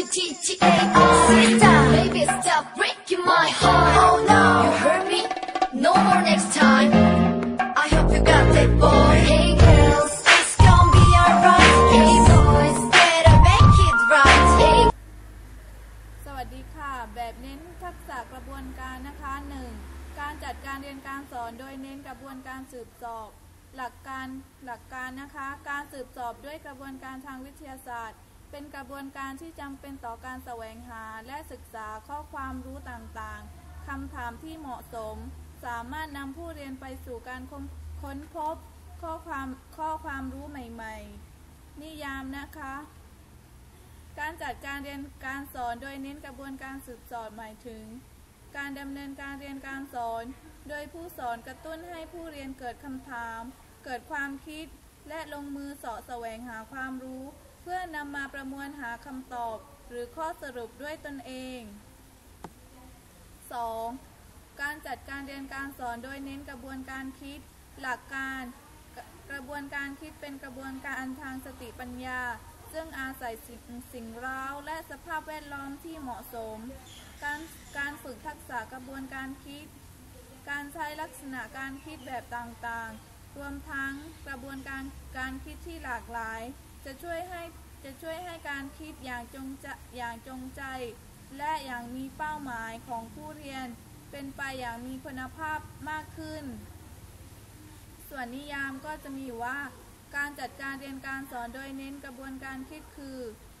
T T T A R. Sit down, baby, stop breaking my heart. Oh no, you hurt me. No more next time. I hope you got that boy. Hey girls, it's gonna be alright. Hey boys, better make it right. Hey สวัสดีค่ะ แบบเน้นทักษะกระบวนการนะคะ 1. การจัดการเรียนการสอนโดยเน้นกระบวนการสืบสอบ หลักการหลักการนะคะ การสืบสอบด้วยกระบวนการทางวิทยาศาสตร์ เป็นกระบวนการที่จำเป็นต่อการแสวงหาและศึกษาข้อความรู้ต่างๆ คำถามที่เหมาะสม สามารถนำผู้เรียนไปสู่การค้นพบข้อความข้อความรู้ใหม่ๆ นิยามนะคะ การจัดการเรียนการสอนโดยเน้นกระบวนการสืบสอบหมายถึง การดำเนินการเรียนการสอน โดยผู้สอนกระตุ้นให้ผู้เรียนเกิดคำถาม เกิดความคิด และลงมือเสาะแสวงหาความรู้ เพื่อนำมาประมวลหาคำตอบหรือข้อสรุปด้วยตนเอง 2. การจัดการเรียนการสอนโดยเน้นกระบวนการคิด หลักการกระบวนการคิดเป็นกระบวนการทางสติปัญญา ซึ่งอาศัยสิ่งสิ่งเร้าและสภาพแวดล้อมที่เหมาะสม การการฝึกทักษะกระบวนการคิด การใช้ลักษณะการคิดแบบต่างๆ รวมทั้งกระบวนการการคิดที่หลากหลาย จะช่วยให้จะช่วยให้การคิดอย่างจงจะอย่างจงใจ และอย่างมีเป้าหมายของผู้เรียน เป็นไปอย่างมีคุณภาพมากขึ้น ส่วนนิยามก็จะมีว่า การจัดการเรียนการสอนโดยเน้นกระบวนการคิดคือ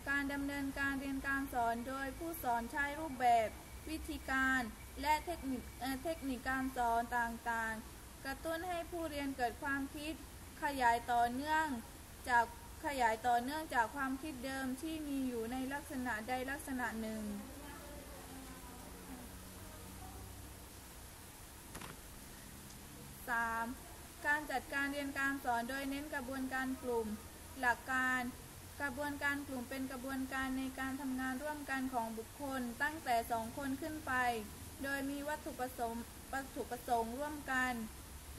การดำเนินการเรียนการสอนโดยผู้สอนใช้รูปแบบ วิธีการ และเทคนิคเเทคนิคการสอนต่างๆ กระตุ้นให้ผู้เรียนเกิดความคิดขยายต่อเนื่องจาก ขยายต่อเนื่องจากความคิดเดิมที่มีอยู่ในลักษณะใดลักษณะหนึ่ง 3. การจัดการเรียนการสอนโดยเน้นกระบวนการกลุ่ม หลักการ กระบวนการกลุ่มเป็นกระบวนการในการทำงานร่วมกันของบุคคลตั้งแต่สองคนขึ้นไป โดยมีวัตถุประสงค์วัตถุประสงค์ร่วมกัน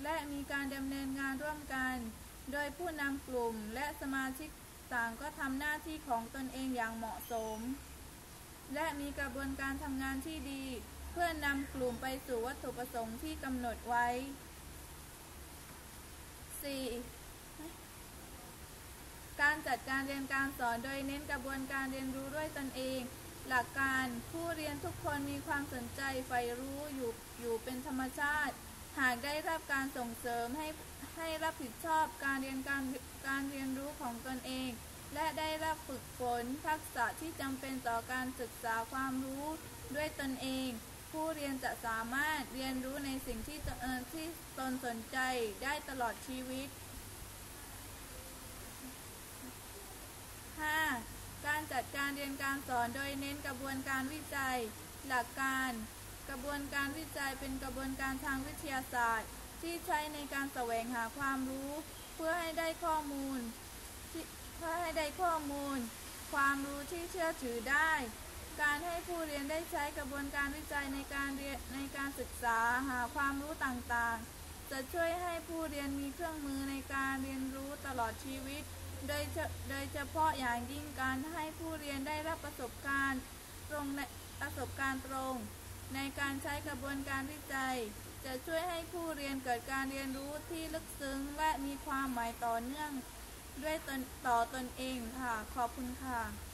และมีการดำเนินงานร่วมกัน โดยผู้นำกลุ่มและสมาชิกต่างก็ทำหน้าที่ของตนเองอย่างเหมาะสม และมีกระบวนการทำงานที่ดี เพื่อนำกลุ่มไปสู่วัตถุประสงค์ที่กำหนดไว้ 4. การจัดการเรียนการสอนโดยเน้นกระบวนการเรียนรู้ด้วยตนเอง หลักการผู้เรียนทุกคนมีความสนใจใฝ่รู้อยู่อยู่เป็นธรรมชาติ หากได้รับการส่งเสริมให้ ให้รับผิดชอบการเรียนการการเรียนรู้ของตนเอง และได้รับฝึกฝนทักษะที่จำเป็นต่อการศึกษาความรู้ด้วยตนเอง ผู้เรียนจะสามารถเรียนรู้ในสิ่งที่ตเอ่อที่ตนสนใจได้ตลอดชีวิต 5. การจัดการเรียนการสอนโดยเน้นกระบวนการวิจัย หลักการ กระบวนการวิจัยเป็นกระบวนการทางวิทยาศาสตร์ ที่ใช้ในการแสวงหาความรู้ เพื่อให้ได้ข้อมูลเพื่อให้ได้ข้อมูล ความรู้ที่เชื่อถือได้ การให้ผู้เรียนได้ใช้กระบวนการวิจัยในการเรียนในการศึกษาหาความรู้ต่างๆ จะช่วยให้ผู้เรียนมีเครื่องมือในการเรียนรู้ตลอดชีวิต โดยเฉโดยเฉพาะอย่างยิ่งการให้ผู้เรียนได้รับประสบการณ์ตรงในประสบการณ์ตรง ในการใช้กระบวนการวิจัย จะช่วยให้ผู้เรียนเกิดการเรียนรู้ที่ลึกซึ้ง และมีความหมายต่อเนื่องด้วยตนต่อตนเองค่ะ ขอบคุณค่ะ